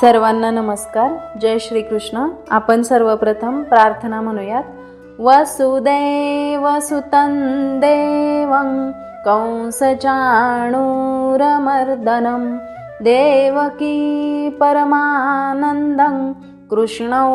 सर्वांना नमस्कार. जय श्रीकृष्ण. आपण सर्वप्रथम प्रार्थना म्हणूयात. वसुदेव सुतं देवं कंसचाणूरमर्दनं देवकी परमानन्दं कृष्णौ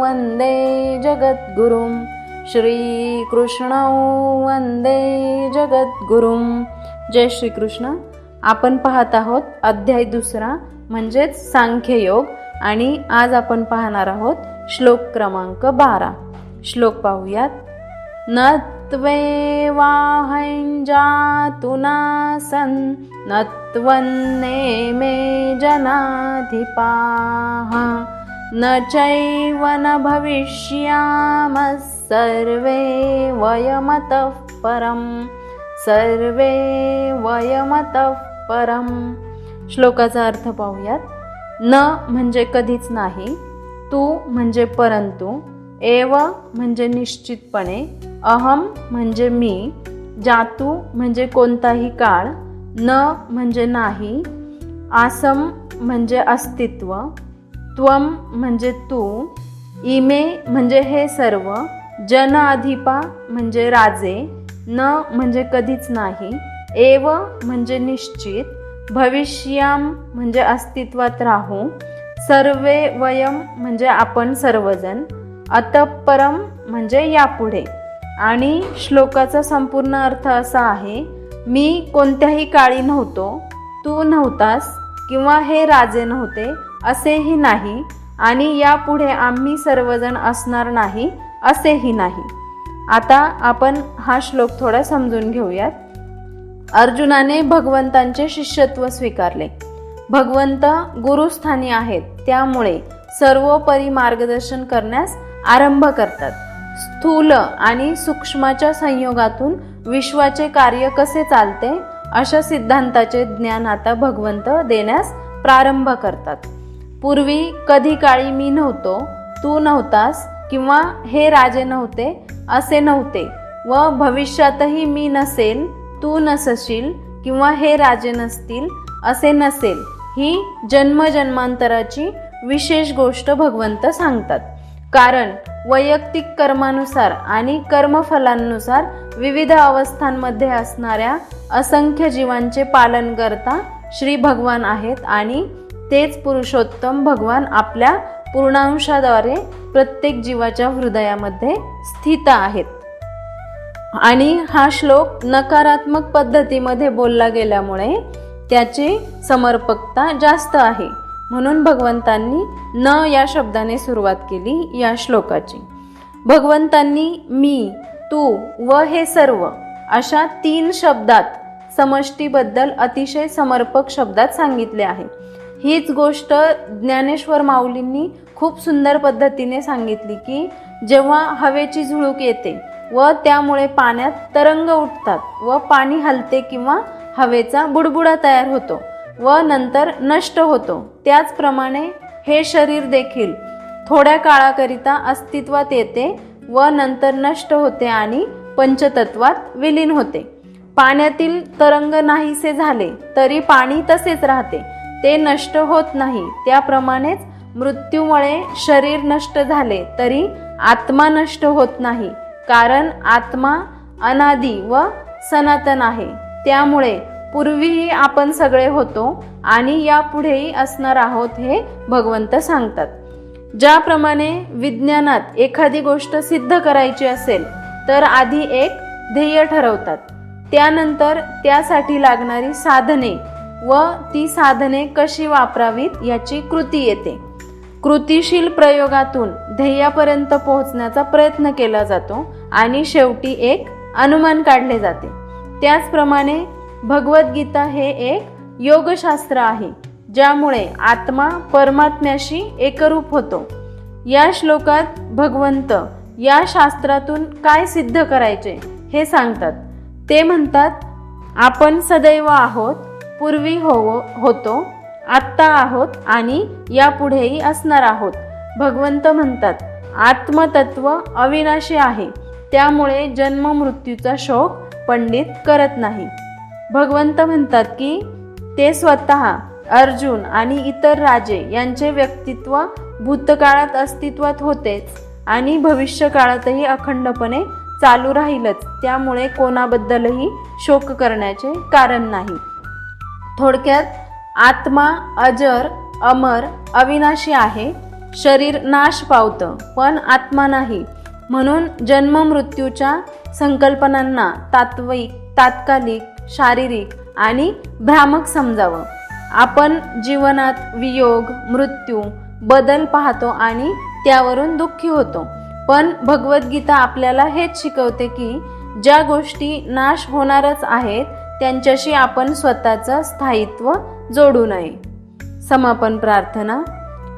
वन्दे जगद्गुरुं श्रीकृष्णौ वन्दे जगद्गुरुं. जय श्रीकृष्ण. आपण पाहत आहोत अध्याय दुसरा म्हणजेच सांख्ययोग. आणि आज आपण पाहणार आहोत श्लोक क्रमांक बारा. श्लोक पाहूयात. नत्वे वाहंजातुनासन नत्वन्ने मे जनाधिपाः। न चैव न भविष्यामः सर्वे वयमतः परं सर्वे वयमतः परम। श्लोकाचा अर्थ पाहूयात. न म्हणजे कधीच नाही तू म्हणजे परंतु एव म्हणजे निश्चितपणे अहम म्हणजे मी जातू म्हणजे कोणताही काळ न म्हणजे नाही आसम म्हणजे अस्तित्व त्वम म्हणजे तू इमे म्हणजे हे सर्व जन अधिपा म्हणजे राजे न म्हणजे कधीच नाही एव म्हणजे निश्चित भविष्याम म्हणजे अस्तित्वात राहू. सर्वे वयम म्हणजे आपण सर्वजण. अतपरम म्हणजे यापुढे. आणि श्लोकाचा संपूर्ण अर्थ असा आहे मी कोणत्याही काळी नव्हतो तू नव्हतास किंवा हे राजे नव्हते असेही नाही आणि यापुढे आम्ही सर्वजण असणार नाही असेही नाही. आता आपण हा श्लोक थोडा समजून घेऊयात. अर्जुनाने भगवंतांचे शिष्यत्व स्वीकारले. भगवंत गुरुस्थानी आहेत त्यामुळे सर्वोपरी मार्गदर्शन करण्यास आरंभ करतात. स्थूल आणि सूक्ष्माच्या संयोगातून विश्वाचे कार्य कसे चालते अशा सिद्धांताचे ज्ञान आता भगवंत देण्यास प्रारंभ करतात. पूर्वी कधी काळी मी नव्हतो तू नव्हतास किंवा हे राजे नव्हते असे नव्हते व भविष्यातही मी नसेल तू नसशील किंवा हे राजे नसतील असे नसेल ही जन्मजन्मांतराची विशेष गोष्ट भगवंत सांगतात. कारण वैयक्तिक कर्मानुसार आणि कर्मफलांनुसार विविध अवस्थांमध्ये असणाऱ्या असंख्य जीवांचे पालन करता श्री भगवान आहेत आणि तेच पुरुषोत्तम भगवान आपल्या पूर्णांशाद्वारे प्रत्येक जीवाच्या हृदयामध्ये स्थित आहेत. आणि हा श्लोक नकारात्मक पद्धतीमध्ये बोलला गेल्यामुळे त्याची समर्पकता जास्त आहे. म्हणून भगवंतांनी न या शब्दाने सुरुवात केली या श्लोकाची. भगवंतांनी मी तू व हे सर्व अशा तीन शब्दात समष्टीबद्दल अतिशय समर्पक शब्दात सांगितले आहे. हीच गोष्ट ज्ञानेश्वर माऊलींनी खूप सुंदर पद्धतीने सांगितली की जेव्हा हवेची झुळूक येते व त्यामुळे पाण्यात तरंग उठतात व पाणी हलते किंवा हवेचा बुडबुडा तयार होतो व नंतर नष्ट होतो. त्याचप्रमाणे हे शरीर देखील थोड्या काळाकरिता अस्तित्वात येते व नंतर नष्ट होते आणि पंचतत्वात विलीन होते. पाण्यातील तरंग नाहीसे झाले तरी पाणी तसेच राहते. ते नष्ट होत नाही. त्याप्रमाणेच मृत्यूमुळे शरीर नष्ट झाले तरी आत्मा नष्ट होत नाही. कारण आत्मा अनादी व सनातन आहे. त्यामुळे पूर्वीही आपण सगळे होतो आणि यापुढेही असणार आहोत हे भगवंत सांगतात. ज्याप्रमाणे विज्ञानात एखादी गोष्ट सिद्ध करायची असेल तर आधी एक ध्येय ठरवतात. त्यानंतर त्यासाठी लागणारी साधने व ती साधने कशी वापरावीत याची कृती येते. कृतिशील प्रयोगातून ध्येयापर्यंत पोहोचण्याचा प्रयत्न केला जातो आणि शेवटी एक अनुमान काढले जाते. त्याचप्रमाणे भगवद्गीता हे एक योगशास्त्र आहे ज्यामुळे आत्मा परमात्म्याशी एकरूप होतो. या श्लोकात भगवंत या शास्त्रातून काय सिद्ध करायचे हे सांगतात. ते म्हणतात आपण सदैव आहोत पूर्वी होवो होतो आत्ता आहोत आणि यापुढेही असणार आहोत. भगवंत म्हणतात आत्मतत्व अविनाशी आहे त्यामुळे जन्म मृत्यूचा शोक पंडित करत नाही. भगवंत म्हणतात की ते स्वतः अर्जुन आणि इतर राजे यांचे व्यक्तित्व भूतकाळात अस्तित्वात होतेच आणि भविष्यकाळातही अखंडपणे चालू राहीलच. त्यामुळे कोणाबद्दलही शोक करण्याचे कारण नाही. थोडक्यात आत्मा अजर अमर अविनाशी आहे. शरीर नाश पावतं पण आत्मा नाही. म्हणून जन्म मृत्यूच्या संकल्पनांना तात्विक तात्कालिक शारीरिक आणि भ्रामक समजावं. आपण जीवनात वियोग मृत्यू बदल पाहतो आणि त्यावरून दुःखी होतो. पण भगवद्गीता आपल्याला हेच शिकवते की ज्या गोष्टी नाश होणारच आहेत त्यांच्याशी आपण स्वतःचं स्थायित्व जोडू नये. समापन प्रार्थना.